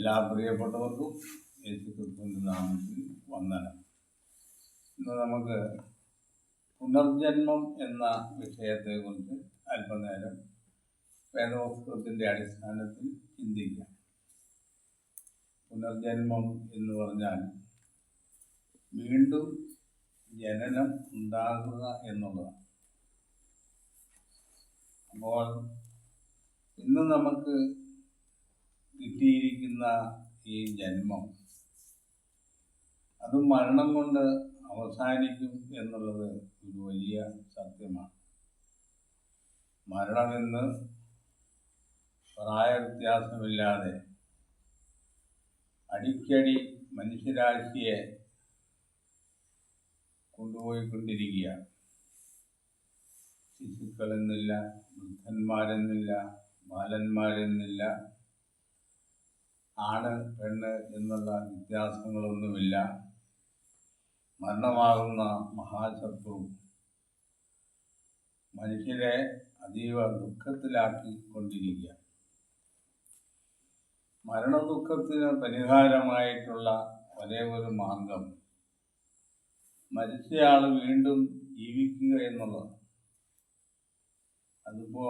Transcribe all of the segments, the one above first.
എല്ലാ പ്രിയപ്പെട്ടവർക്കും യേശു ക്രിസ്തുവിന്റെ നാമത്തിൽ വന്ദനം. ഇന്ന് നമുക്ക് പുനർജന്മം എന്ന വിഷയത്തെക്കുറിച്ച് അല്പനേരം വേദപുസ്തകത്തിന്റെ അടിസ്ഥാനത്തിൽ ചിന്തിക്കാം. പുനർജന്മം എന്ന് പറഞ്ഞാൽ വീണ്ടും ജനനം ഉണ്ടാകുക എന്നുള്ളതാണ്. അപ്പോൾ ഇന്ന് നമുക്ക് കിട്ടിയിരിക്കുന്ന ഈ ജന്മം. അത് മരണം കൊണ്ട് അവസാനിക്കും എന്നുള്ളത് ഒരു വലിയ സത്യമാണ്. മരണമെന്ന് പ്രായവ്യത്യാസമില്ലാതെ അടിക്കടി മനുഷ്യരാശിയെ കൊണ്ടുപോയിക്കൊണ്ടിരിക്കുകയാണ്. ശിശുക്കളെന്നില്ല വൃദ്ധന്മാരെന്നില്ല ബാലന്മാരെന്നില്ല ആണ് പെണ്ണ് എന്നുള്ള വ്യത്യാസങ്ങളൊന്നുമില്ല. മരണമാകുന്ന മഹാശത്രു മനുഷ്യരെ അതീവ ദുഃഖത്തിലാക്കി കൊണ്ടിരിക്കുക മരണദുഃഖത്തിന് പരിഹാരമായിട്ടുള്ള ഒരേ ഒരു മാർഗം മരിച്ചയാൾ വീണ്ടും ജീവിക്കുക എന്നുള്ളതാണ്. അതിപ്പോ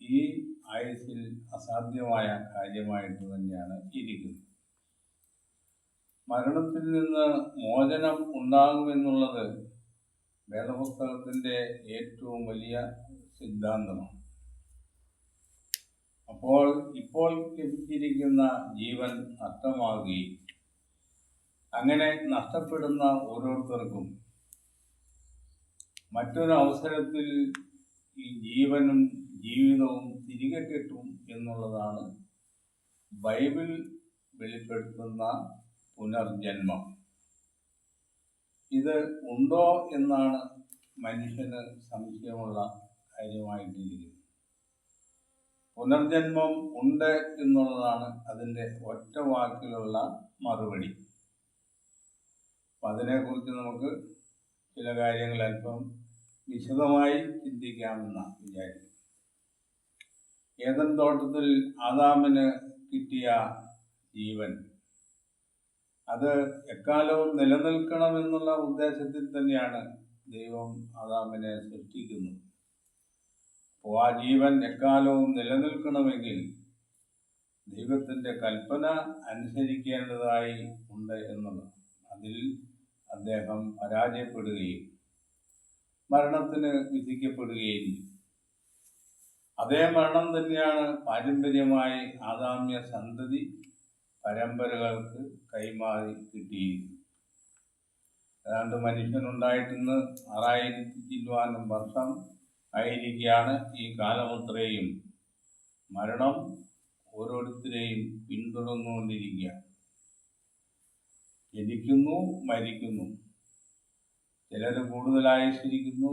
ഈ ആയുസിൽ അസാധ്യമായ കാര്യമായിട്ട് തന്നെയാണ് ഇരിക്കുന്നത്. മരണത്തിൽ നിന്ന് മോചനം ഉണ്ടാകുമെന്നുള്ളത് വേദപുസ്തകത്തിന്റെ ഏറ്റവും വലിയ സിദ്ധാന്തമാണ്. അപ്പോൾ ഇപ്പോൾ ലഭിച്ചിരിക്കുന്ന ജീവൻ നഷ്ടമാകുകയും അങ്ങനെ നഷ്ടപ്പെടുന്ന ഓരോരുത്തർക്കും മറ്റൊരവസരത്തിൽ ഈ ജീവനും ജീവിതവും തിരികെ കിട്ടും എന്നുള്ളതാണ് ബൈബിൾ വെളിപ്പെടുത്തുന്ന പുനർജന്മം. ഇത് ഉണ്ടോ എന്നാണ് മനുഷ്യന് സംശയമുള്ള കാര്യമായിട്ടിരിക്കുന്നത്. പുനർജന്മം ഉണ്ട് എന്നുള്ളതാണ് അതിന്റെ ഒറ്റ വാക്കിലുള്ള മറുപടി. അതിനെക്കുറിച്ച് നമുക്ക് ചില കാര്യങ്ങൾ അല്പം വിശദമായി ചിന്തിക്കാമെന്നാണ് വിചാരിക്കും ഏതൻ തോട്ടത്തിൽ ആദാമിന് കിട്ടിയ ജീവൻ? അത് എക്കാലവും നിലനിൽക്കണമെന്നുള്ള ഉദ്ദേശത്തിൽ തന്നെയാണ് ദൈവം ആദാമിനെ സൃഷ്ടിക്കുന്നത്. അപ്പോൾ ആ ജീവൻ എക്കാലവും നിലനിൽക്കണമെങ്കിൽ ദൈവത്തിന്റെ കൽപ്പന അനുസരിക്കേണ്ടതായി ഉണ്ട് എന്നുള്ളത് അതിൽ അദ്ദേഹം പരാജയപ്പെടുകയും മരണത്തിന് വിധിക്കപ്പെടുകയും അതേ മരണം തന്നെയാണ് പാരമ്പര്യമായി ആദാമ്യ സന്തതി പരമ്പരകൾക്ക് കൈമാറി കിട്ടിയിരിക്കുന്നത്. ഏതാണ്ട് മനുഷ്യനുണ്ടായിട്ടിന്ന് ആറായിരത്തി ചില്ലുവാനും വർഷം ആയിരിക്കുകയാണ് ഈ കാലമത്രയും മരണം ഓരോരുത്തരെയും പിന്തുടർന്നുകൊണ്ടിരിക്കുക ജനിക്കുന്നു മരിക്കുന്നു. ചിലർ കൂടുതലായി ആയുസിരിക്കുന്നു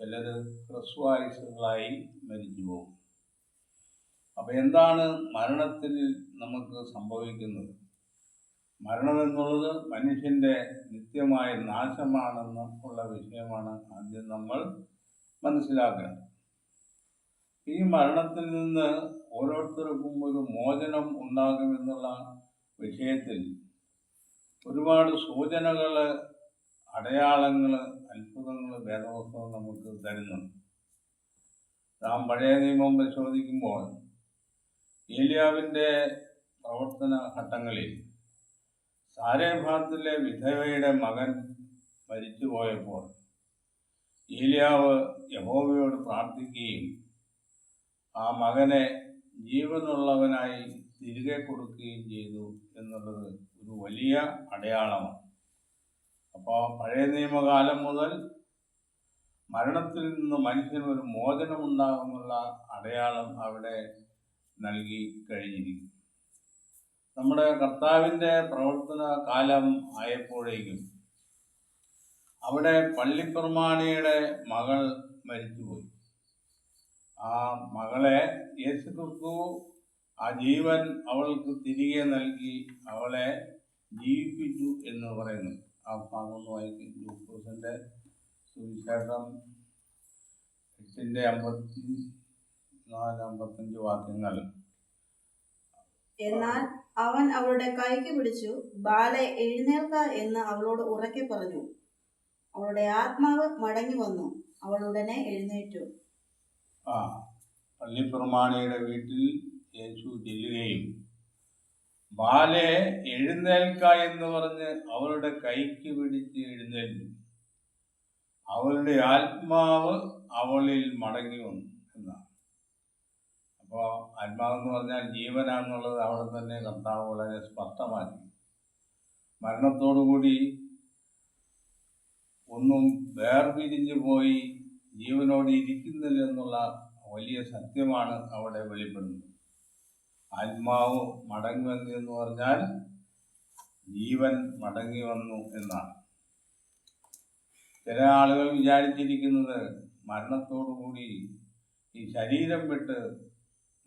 ചിലർ ഹ്രസ്വായുസുകളായി മരിച്ചു പോകും. അപ്പോൾ എന്താണ് മരണത്തിൽ നമുക്ക് സംഭവിക്കുന്നത്? മരണം എന്നുള്ളത് മനുഷ്യന്റെ നിത്യമായ നാശമാണെന്ന് ഉള്ള വിഷയമാണ് ആദ്യം നമ്മൾ മനസ്സിലാക്കേണ്ടത് ഈ മരണത്തിൽ നിന്ന് ഓരോരുത്തർക്കും ഒരു മോചനം ഉണ്ടാകുമെന്നുള്ള വിഷയത്തിൽ ഒരുപാട് സൂചനകൾ അടയാളങ്ങൾ അത്ഭുതങ്ങൾ വേദപുസ്തകം നമുക്ക് തരുന്നുണ്ട്. നാം പഴയ നിയമം പരിശോധിക്കുമ്പോൾ ഏലിയാവിന്റെ പ്രവർത്തന ഘട്ടങ്ങളിൽ സാരേഭാത്തിലെ വിധവയുടെ മകൻ മരിച്ചുപോയപ്പോൾ ഏലിയാവ് യഹോവയോട് പ്രാർത്ഥിക്കുകയും ആ മകനെ ജീവനുള്ളവനായി തിരികെ കൊടുക്കുകയും ചെയ്തു എന്നുള്ളത് ഒരു വലിയ അടയാളമാണ്. അപ്പോൾ പഴയ നിയമകാലം മുതൽ മരണത്തിൽ നിന്ന് മനുഷ്യന് ഒരു മോചനം ഉണ്ടാകുമെന്നുള്ള അടയാളം അവിടെ നൽകി കഴിഞ്ഞിരിക്കും നമ്മുടെ കർത്താവിന്റെ പ്രവർത്തന കാലം ആയപ്പോഴേക്കും അവിടെ പള്ളിപ്രമാണിയുടെ മകൾ മരിച്ചുപോയി. ആ മകളെ യേശു ക്രിസ്തു ആ ജീവൻ അവൾക്ക് തിരികെ നൽകി അവളെ ജീവിപ്പിച്ചു എന്ന് പറയുന്നു. ആ ഭാഗം ഒന്ന് വായിക്കും ലൂക്കോസിന്റെ സുവിശേഷം എട്ടിന്റെ അമ്പത്തി നാല് അമ്പത്തഞ്ച് വാക്യങ്ങൾ എന്നാൽ അവൻ അവളുടെ കൈക്ക് പിടിച്ചു ബാലെ എഴുന്നേൽക്ക എന്ന് അവളോട് ഉറക്കെ പറഞ്ഞു. അവളുടെ ആത്മാവ് മടങ്ങി വന്നു അവൾ ഉടനെ എഴുന്നേറ്റു. ആ പള്ളിപ്രമാണിയുടെ വീട്ടിൽ യേശു ചെല്ലുകയും ബാലെ എഴുന്നേൽക്ക എന്ന് പറഞ്ഞ് അവളുടെ കൈക്ക് പിടിച്ച് എഴുന്നേൽച്ചു അവളുടെ ആത്മാവ് അവളിൽ മടങ്ങി വന്നു എന്നാണ്. അപ്പോൾ ആത്മാവെന്ന് പറഞ്ഞാൽ ജീവനാന്നുള്ളത് അവിടെ തന്നെ കർത്താവ് വളരെ സ്പഷ്ടമാക്കി. മരണത്തോടുകൂടി ഒന്നും വേർപിരിഞ്ഞു പോയി ജീവനോട് ഇരിക്കുന്നില്ല എന്നുള്ള വലിയ സത്യമാണ് അവിടെ വെളിപ്പെടുന്നത്. ആത്മാവ് മടങ്ങി വന്നു എന്ന് പറഞ്ഞാൽ ജീവൻ മടങ്ങി വന്നു എന്നാണ്. ചില ആളുകൾ വിചാരിച്ചിരിക്കുന്നത് മരണത്തോടുകൂടി ഈ ശരീരം വിട്ട്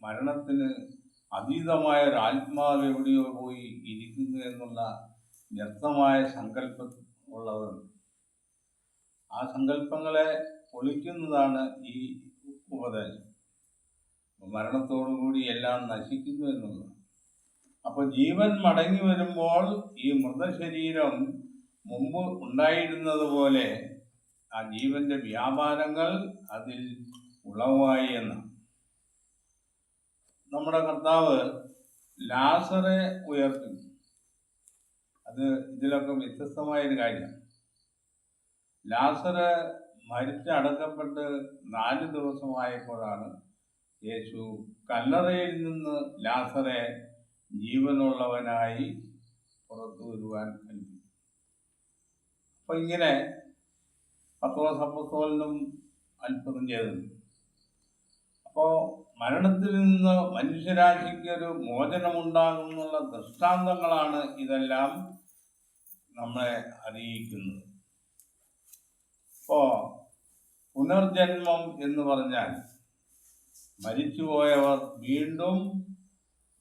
മരണത്തിന് അതീതമായ ഒരു ആത്മാവ് എവിടെയോ പോയി ഇരിക്കുന്നു എന്നുള്ള വ്യക്തമായ സങ്കല്പം ആ സങ്കല്പങ്ങളെ പൊളിക്കുന്നതാണ് ഈ ഉപദേശം. മരണത്തോടുകൂടി എല്ലാം നശിക്കുന്നു എന്നുള്ളത് അപ്പോൾ ജീവൻ മടങ്ങി വരുമ്പോൾ ഈ മൃതശരീരം മുമ്പ് ഉണ്ടായിരുന്നത് പോലെ ആ ജീവന്റെ വ്യാപാരങ്ങൾ അതിൽ ഉളവായി എന്ന്. നമ്മുടെ കർത്താവ് ലാസറെ ഉയർത്തി. അത് ഇതിലൊക്കെ വ്യത്യസ്തമായ ഒരു കാര്യമാണ് ലാസറ് മരിച്ച് അടക്കപ്പെട്ട് നാല് ദിവസമായപ്പോഴാണ് യേശു കല്ലറയിൽ നിന്ന് ലാസറെ ജീവനുള്ളവനായി പുറത്തു വരുവാൻ കൽപ്പിച്ചു അപ്പൊ ഇങ്ങനെ പത്തോ അപ്പസ്തോലനും അത്ഭുതം ചെയ്തിട്ടുണ്ട്. അപ്പോൾ മരണത്തിൽ നിന്ന് മനുഷ്യരാശിക്ക് ഒരു മോചനമുണ്ടാകുന്നുള്ള ദൃഷ്ടാന്തങ്ങളാണ് ഇതെല്ലാം നമ്മളെ അറിയിക്കുന്നത്. അപ്പോൾ പുനർജന്മം എന്ന് പറഞ്ഞാൽ മരിച്ചുപോയവർ വീണ്ടും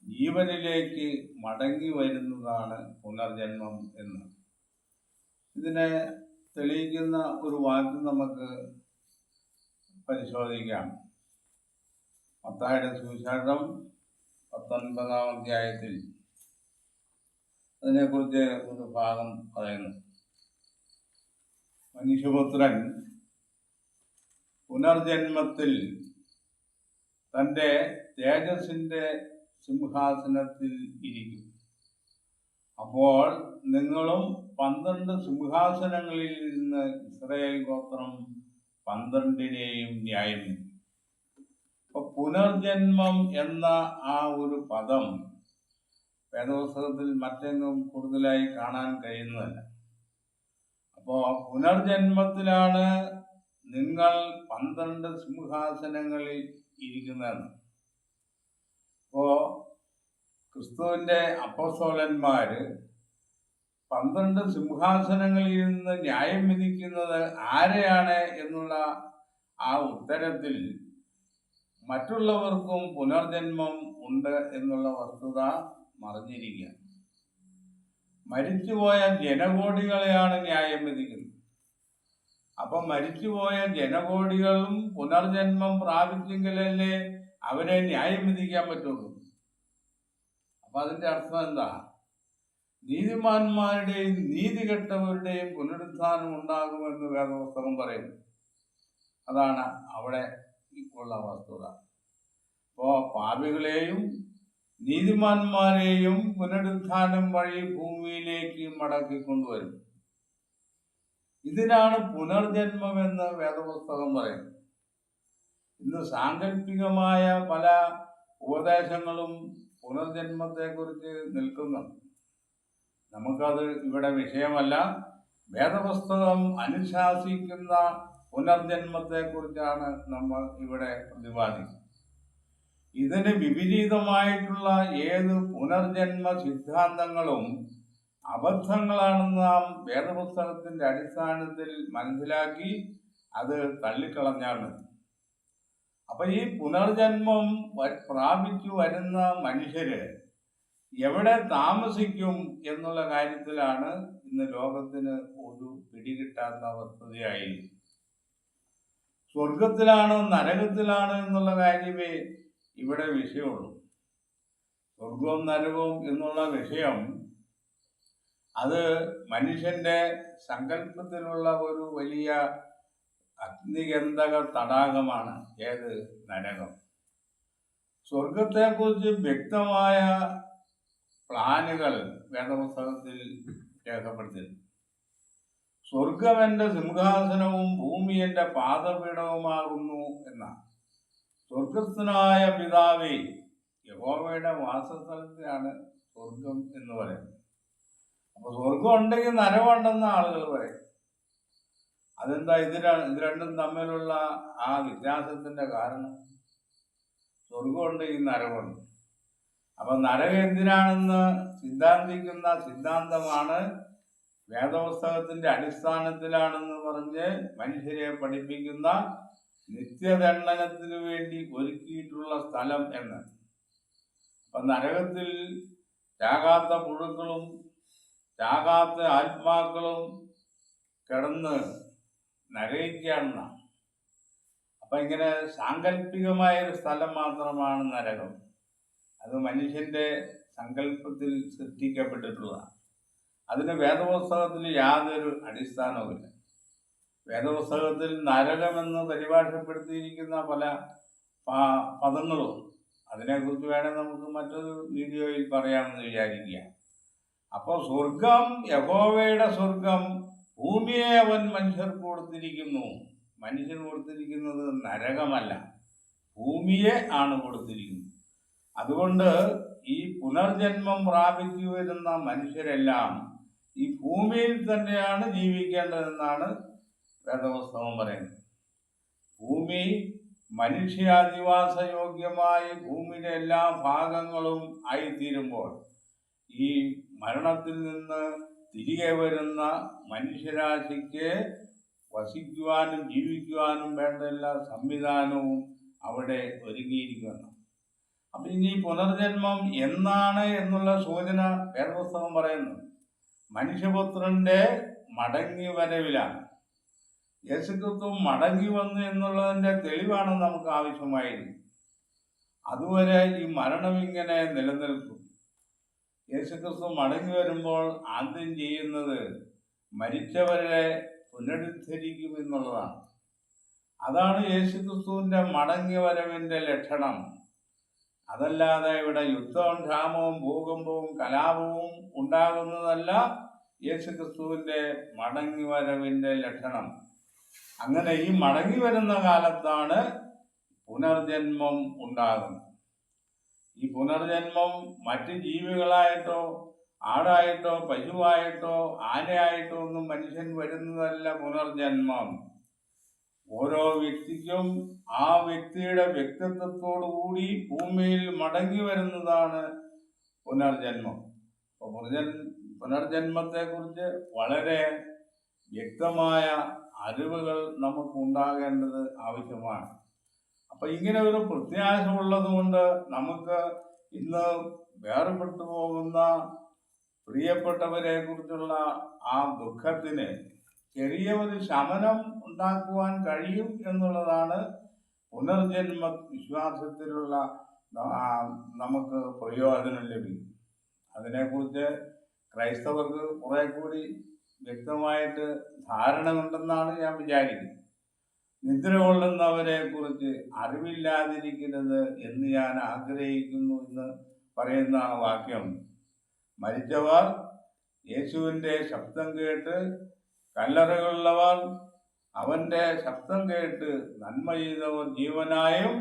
ജീവനിലേക്ക് മടങ്ങി വരുന്നതാണ് പുനർജന്മം എന്ന്. ഇതിനെ തെളിയിക്കുന്ന ഒരു വാക്ക് നമുക്ക് പരിശോധിക്കാം. മത്തായുടെ സുവിശേഷം പത്തൊൻപതാം അധ്യായത്തിൽ അതിനെക്കുറിച്ച് ഒരു ഭാഗം പറയുന്നു. മനുഷ്യപുത്രൻ പുനർജന്മത്തിൽ തന്റെ തേജസ്സിന്റെ സിംഹാസനത്തിൽ ഇരിക്കും. അപ്പോൾ നിങ്ങളും പന്ത്രണ്ട് സിംഹാസനങ്ങളിൽ നിന്ന് ഇസ്രയേൽ ഗോത്രം പന്ത്രണ്ടിനെയും ന്യായം. പുനർജന്മം എന്ന ആ ഒരു പദം വേദപുസ്തകത്തിൽ മറ്റെങ്ങും കൂടുതലായി കാണാൻ കഴിയുന്നതല്ല. അപ്പോ പുനർജന്മത്തിലാണ് നിങ്ങൾ പന്ത്രണ്ട് സിംഹാസനങ്ങളിൽ ഇരിക്കുന്നതെന്ന് അപ്പോ ക്രിസ്തുവിന്റെ അപ്പസോലന്മാര് പന്ത്രണ്ട് സിംഹാസനങ്ങളിൽ നിന്ന് ന്യായം വിധിക്കുന്നത് ആരെയാണ് എന്നുള്ള ആ ഉത്തരത്തിൽ മറ്റുള്ളവർക്കും പുനർജന്മം ഉണ്ട് എന്നുള്ള വസ്തുത മറിഞ്ഞിരിക്കുക മരിച്ചുപോയ ജനകോടികളെയാണ് ന്യായം വിധിക്കുന്നത്. അപ്പൊ മരിച്ചുപോയ ജനകോടികളും പുനർജന്മം പ്രാപിച്ചെങ്കിലല്ലേ അവരെ ന്യായം വിധിക്കാൻ പറ്റുള്ളൂ. അപ്പൊ അതിന്റെ അർത്ഥം എന്താ? നീതിമാന്മാരുടെയും നീതി കെട്ടവരുടെയും പുനരുത്ഥാനം ഉണ്ടാകുമെന്ന് വേദപുസ്തകം പറയുന്നു. അതാണ് അവിടെ ഉള്ള വസ്തുത. അപ്പോ പാപികളെയും നീതിമാന്മാരെയും പുനരുത്ഥാനം വഴി ഭൂമിയിലേക്ക് മടക്കി കൊണ്ടുവരും. ഇതിനാണ് പുനർജന്മം എന്ന് വേദപുസ്തകം പറയുന്നത്. ഇന്ന് സാങ്കല്പികമായ പല ഉപദേശങ്ങളും പുനർജന്മത്തെക്കുറിച്ച് നിൽക്കുന്നുണ്ട്. നമുക്കത് ഇവിടെ വിഷയമല്ല. വേദപുസ്തകം അനുശാസിക്കുന്ന പുനർജന്മത്തെക്കുറിച്ചാണ് നമ്മൾ ഇവിടെ പ്രതിപാദിക്കുന്നത്. ഇതിന് വിപരീതമായിട്ടുള്ള ഏത് പുനർജന്മ സിദ്ധാന്തങ്ങളും അബദ്ധങ്ങളാണെന്ന് നാം വേദപുസ്തകത്തിന്റെ അടിസ്ഥാനത്തിൽ മനസ്സിലാക്കി അത് തള്ളിക്കളഞ്ഞാൽ മതി അപ്പൊ ഈ പുനർജന്മം പ്രാപിച്ചു വരുന്ന മനുഷ്യര് എവിടെ താമസിക്കും എന്നുള്ള കാര്യത്തിലാണ് ഇന്ന് ലോകത്തിന് ഒരു പിടികിട്ടാത്ത വസ്തുതയായി സ്വർഗത്തിലാണോ നരകത്തിലാണോ എന്നുള്ള കാര്യമേ ഇവിടെ വിഷയമുള്ളൂ. സ്വർഗവും നരകവും എന്നുള്ള വിഷയം അത് മനുഷ്യന്റെ സങ്കല്പത്തിലുള്ള ഒരു വലിയ അഗ്നിഗന്ധക തടാകമാണ് ഏത് നരകം. സ്വർഗത്തെക്കുറിച്ച് വ്യക്തമായ പ്ലാനുകൾ വേദപുസ്തകത്തിൽ രേഖപ്പെടുത്തിയിരുന്നു സ്വർഗം എന്റെ സിംഹാസനവും ഭൂമി എന്റെ പാദപീഠവുമാകുന്നു എന്നാണ്. സ്വർഗസ്ഥനായ പിതാവേ യഹോവയുടെ വാസസ്ഥലത്തിലാണ് സ്വർഗം എന്ന് പറയുന്നത്. അപ്പൊ സ്വർഗം ഉണ്ടെങ്കിൽ നരമുണ്ടെന്ന് ആളുകൾ പറയും. അതെന്താ? ഇത് ഇത് രണ്ടും തമ്മിലുള്ള ആ വ്യത്യാസത്തിന്റെ കാരണം. സ്വർഗമുണ്ട് ഈ നരമുണ്ട് അപ്പൊ നരകം എന്തിനാണെന്ന് സിദ്ധാന്തിക്കുന്ന സിദ്ധാന്തമാണ് വേദപുസ്തകത്തിന്റെ അടിസ്ഥാനത്തിലാണെന്ന് പറഞ്ഞ് മനുഷ്യരെ പഠിപ്പിക്കുന്ന നിത്യദണ്ഡനത്തിന് വേണ്ടി ഒരുക്കിയിട്ടുള്ള സ്ഥലം എന്ന്. അപ്പൊ നരകത്തിൽ രാകാത്ത പുഴുക്കളും ചാകാത്ത ആത്മാക്കളും കിടന്ന് നരകിക്കുകയാണെന്ന. അപ്പൊ ഇങ്ങനെ സാങ്കല്പികമായൊരു സ്ഥലം മാത്രമാണ് നരകം. അത് മനുഷ്യന്റെ സങ്കല്പത്തിൽ സൃഷ്ടിക്കപ്പെട്ടിട്ടുള്ളതാണ് അതിന് വേദപുസ്തകത്തിൽ യാതൊരു അടിസ്ഥാനവുമില്ല. വേദപുസ്തകത്തിൽ നരകമെന്ന് പരിഭാഷപ്പെടുത്തിയിരിക്കുന്ന പല പദങ്ങളും അതിനെക്കുറിച്ച് വേണമെങ്കിൽ നമുക്ക് മറ്റൊരു വീഡിയോയിൽ പറയാമെന്ന് വിചാരിക്കുക അപ്പോൾ സ്വർഗം യഹോവയുടെ സ്വർഗം ഭൂമിയെ അവൻ മനുഷ്യർക്ക് കൊടുത്തിരിക്കുന്നു. മനുഷ്യർ കൊടുത്തിരിക്കുന്നത് നരകമല്ല ഭൂമിയെ ആണ് കൊടുത്തിരിക്കുന്നത്. അതുകൊണ്ട് ഈ പുനർജന്മം പ്രാപിച്ചു വരുന്ന മനുഷ്യരെല്ലാം ഈ ഭൂമിയിൽ തന്നെയാണ് ജീവിക്കേണ്ടതെന്നാണ് വേദപുസ്തകം പറയുന്നത്. ഭൂമി മനുഷ്യാധിവാസ യോഗ്യമായി ഭൂമിയുടെ എല്ലാ ഭാഗങ്ങളും ആയിത്തീരുമ്പോൾ ഈ മരണത്തിൽ നിന്ന് തിരികെ വരുന്ന മനുഷ്യരാശിക്ക് വസിക്കുവാനും ജീവിക്കുവാനും വേണ്ട എല്ലാ സംവിധാനവും അവിടെ ഒരുങ്ങിയിരിക്കുന്നു. അപ്പൊ ഇനി പുനർജന്മം എന്നാണ് എന്നുള്ള സൂചന വേദപുസ്തകം പറയുന്നു. മനുഷ്യപുത്രന്റെ മടങ്ങി വരവിലാണ് യേശുക്രിസ്തു മടങ്ങി വന്നു എന്നുള്ളതിന്റെ തെളിവാണ് നമുക്ക് ആവശ്യമായിരുന്നു അതുവരെ ഈ മരണം ഇങ്ങനെ നിലനിൽക്കും. യേശുക്രിസ്തു മടങ്ങി വരുമ്പോൾ ആദ്യം ചെയ്യുന്നത് മരിച്ചവരെ പുനരുദ്ധരിക്കും എന്നുള്ളതാണ് അതാണ് യേശുക്രിസ്തുവിന്റെ മടങ്ങി വരവിന്റെ ലക്ഷണം. അതല്ലാതെ ഇവിടെ യുദ്ധവും ക്ഷാമവും ഭൂകമ്പവും കലാപവും ഉണ്ടാകുന്നതല്ല യേശുക്രിസ്തുവിന്റെ മടങ്ങി വരവിന്റെ ലക്ഷണം. അങ്ങനെ ഈ മടങ്ങി വരുന്ന കാലത്താണ് പുനർജന്മം ഉണ്ടാകുന്നത്. ഈ പുനർജന്മം മറ്റ് ജീവികളായിട്ടോ ആടായിട്ടോ പശുവായിട്ടോ ആനയായിട്ടോ ഒന്നും മനുഷ്യൻ വരുന്നതല്ല പുനർജന്മം. ഓരോ വ്യക്തിക്കും ആ വ്യക്തിയുടെ വ്യക്തിത്വത്തോടു കൂടി ഭൂമിയിൽ മടങ്ങി വരുന്നതാണ് പുനർജന്മം. അപ്പോൾ പുനർജൻ പുനർജന്മത്തെക്കുറിച്ച് വളരെ വ്യക്തമായ അറിവുകൾ നമുക്ക് ഉണ്ടാകേണ്ടത് ആവശ്യമാണ്. അപ്പൊ ഇങ്ങനെ ഒരു പ്രത്യാശമുള്ളത് കൊണ്ട് നമുക്ക് ഇന്ന് വേർപെട്ടു പോകുന്ന പ്രിയപ്പെട്ടവരെ കുറിച്ചുള്ള ആ ദുഃഖത്തിന് ചെറിയ ഒരു ശമനം ഉണ്ടാക്കുവാൻ കഴിയും എന്നുള്ളതാണ് പുനർജന്മ വിശ്വാസത്തിലുള്ള നമുക്ക് പ്രയോജനം ലഭിക്കും. അതിനെക്കുറിച്ച് ക്രൈസ്തവർക്ക് കുറെ കൂടി വ്യക്തമായിട്ട് ധാരണ ഉണ്ടെന്നാണ് ഞാൻ വിചാരിക്കുന്നത്. നിദ്ര കൊള്ളുന്നവരെ കുറിച്ച് അറിവില്ലാതിരിക്കരുത് എന്ന് ഞാൻ ആഗ്രഹിക്കുന്നു എന്ന് പറയുന്ന വാക്യം. മരിച്ചവർ യേശുവിന്റെ ശബ്ദം കേട്ട് കല്ലറകളുള്ളവർ അവന്റെ ശബ്ദം കേട്ട് നന്മ ചെയ്തവർ ജീവനായും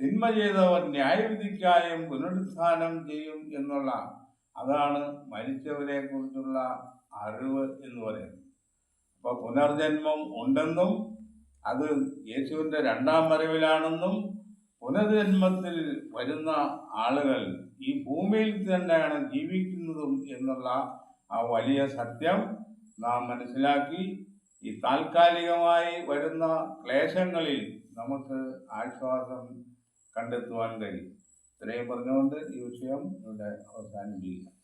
തിന്മ ചെയ്തവർ ന്യായവിധിക്കായും പുനരുത്ഥാനം ചെയ്യും എന്നുള്ള അതാണ് മരിച്ചവരെ കുറിച്ചുള്ള അറിവ് എന്ന് പറയുന്നത്. അപ്പോൾ പുനർജന്മം ഉണ്ടെന്നും അത് യേശുവിന്റെ രണ്ടാം വരവിലാണെന്നും പുനർജന്മത്തിൽ വരുന്ന ആളുകൾ ഈ ഭൂമിയിൽ തന്നെയാണ് ജീവിക്കുന്നതും എന്നുള്ള ആ വലിയ സത്യം നാം മനസ്സിലാക്കി. ഈ താൽക്കാലികമായി വരുന്ന ക്ലേശങ്ങളിൽ നമുക്ക് ആശ്വാസം കണ്ടെത്തുവാൻ കഴിയും. ഇത്രയും പറഞ്ഞുകൊണ്ട് ഈ വിഷയം ഇവിടെ അവസാനിപ്പിക്കുക